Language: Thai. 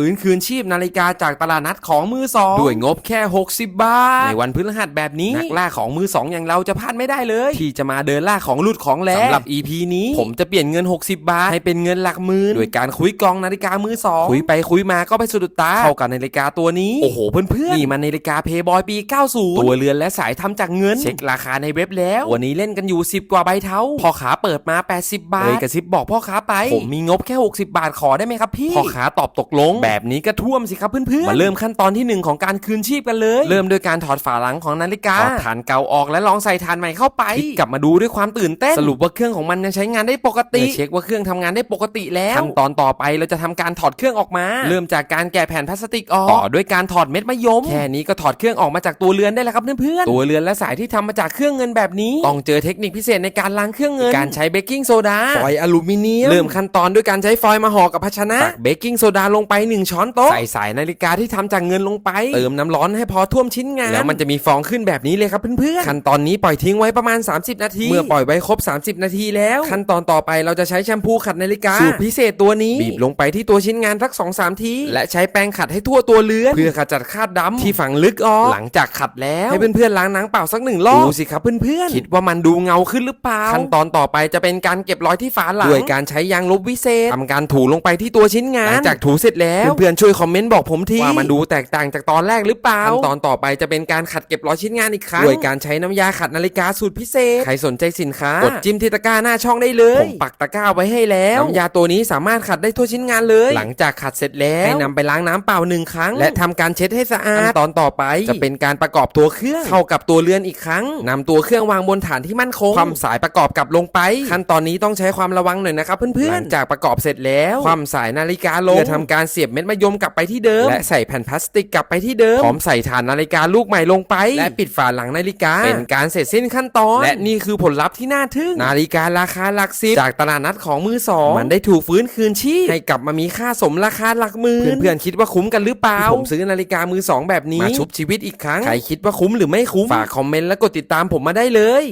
ฟื้นคืนชีพนาฬิกาจากตลาดนัดของมือสองด้วยงบแค่ 60 บาท ในวันพฤหัสแบบนี้นักล่าของมือสองอย่างเราจะพลาดไม่ได้เลย ที่จะมาเดินล่าของหลุดของแลสำหรับ EP นี้ ผมจะเปลี่ยนเงิน 60 บาท ให้เป็นเงินหลักหมื่นโดยการคุยกองนาฬิกามือสองคุยไปคุยมาก็ไปสะดุดตาเข้ากับนาฬิกาตัวนี้โอ้โหเพื่อนๆนี่มันนาฬิกาเพย์บอยปี 90 ตัวเรือนและสายทำจากเงิน เช็คราคาในเว็บแล้ววันนี้เล่นกันอยู่ 10 กว่าใบเท้าพ่อขาเปิดมา 80 บาทเลยกระซิบบอกพ่อค้าไปผมมีงบแค่ 60 บาทขอได้ไหมครับพี่พ่อค้าตอบตกลงแบบนี้ก็ท่วมสิครับเพื่อนๆ มาเริ่มขั้นตอนที่หนึ่งของการคืนชีพกันเลย เริ่มด้วยการถอดฝาหลังของนาฬิกา ถอดฐานเก่าออกและลองใส่ฐานใหม่เข้าไปพลิกกลับมาดูด้วยความตื่นเต้น สรุปว่าเครื่องของมันยังใช้งานได้ปกติ เช็คว่าเครื่องทำงานได้ปกติแล้วขั้นตอนต่อไปเราจะทำการถอดเครื่องออกมา เริ่มจากการแกะแผ่นพลาสติกออก ต่อด้วยการถอดเม็ดมะยม แค่นี้ก็ถอดเครื่องออกมาจากตัวเรือนได้แล้วครับเพื่อนๆ ตัวเรือนและสายที่ทำมาจากเครื่องเงินแบบนี้ ต้องเจอเทคนิคพิเศษในการล้างเครื่องเงิน การใช้เบกกิ้งโซดา ฟอยล์อลูมิเนียม เริ่มขั้นตอนด้วยการใช้ฟอยล์มาห่อกับภาชนะตักเบกกิ้งโซดาลงไป1ช้อนโต๊ะ ใส่สายนาฬิกาที่ทำจากเงินลงไป เติมน้ำร้อนให้พอท่วมชิ้นงาน แล้วมันจะมีฟองขึ้นแบบนี้เลยครับเพื่อนๆ ขั้นตอนนี้ปล่อยทิ้งไว้ประมาณ 30 นาที เมื่อปล่อยไว้ครบ 30 นาทีแล้ว ขั้นตอนต่อไปเราจะใช้แชมพูขัดนาฬิกาสูตรพิเศษตัวนี้บีบลงไปที่ตัวชิ้นงานสัก2 3ที และใช้แปรงขัดให้ทั่วตัวเรือนเพื่อขจัดคราบดำที่ฝังลึกออกหลังจากขัดแล้วให้เพื่อนๆล้างน้ำเปล่าสักหนึ่งรอบดูสิครับเพื่อนๆคิดว่ามันดูเงาขึ้นหรือเปล่าขั้นตอนต่อไปจะเป็นการเก็บรอยที่ฝาหลังด้วยการใช้ยางลบวิเศษทำการถูลงไปที่ตัวชิ้นงานหลังจากถูเสร็จแล้วเพื่อนๆช่วยคอมเมนต์บอกผมทีว่ามันดูแตกต่างจากตอนแรกหรือเปล่าขั้นตอนต่อไปจะเป็นการขัดเก็บรอยชิ้นงานอีกครั้งด้วยการใช้น้ำยาขัดนาฬิกาสูตรพิเศษ ใครสนใจสินค้ากดจิ้มที่ตะกร้าหน้าช่องได้เลยผมปักตะกร้าไว้ให้แล้วน้ำยาตัวนี้สามารถขัดได้ทั่วชิ้นงานเลย หลังจากขัดเสร็จแล้วให้นำไปล้างน้ำเปล่าหนึ่งครั้ง และทำการเช็ดให้สะอาดขั้นตอนต่อไป จะเป็นการประกอบตัวเครื่องเข้ากับตัวเรือนอีกครั้งนำตัวเครื่องวางบนฐานที่มั่นคงความสายประกอบกลับลงไปขั้นตอนนี้ต้องใช้ความระวังหน่อยนะครับเพื่อนๆหลังจากประกอบเสร็จแล้วความสายนาฬิกาลงเพื่อทำการเสียบเม็ดมะยมกลับไปที่เดิม และใส่แผ่นพลาสติกกลับไปที่เดิมพร้อมใส่ฐานนาฬิกาลูกใหม่ลงไป และปิดฝาหลังนาฬิกา เป็นการเสร็จสิ้นขั้นตอน และนี่คือผลลัพธ์ที่น่าทึ่ง นาฬิการาคาหลักสิบจากตลาดนัดของมือสองมันได้ถูกฟื้นคืนชีพให้กลับมามีค่าสมราคาหลักหมื่นเพื่อนๆคิดว่าคุ้มกันหรือเปล่าผมซื้อนาฬิกามือสองแบบนี้มาชุบชีวิตอีกครั้งใครคิดว่าคุ้มหรือไม่คุ้มฝากคอมเมนต์และกดติดตามผมมาได้เลย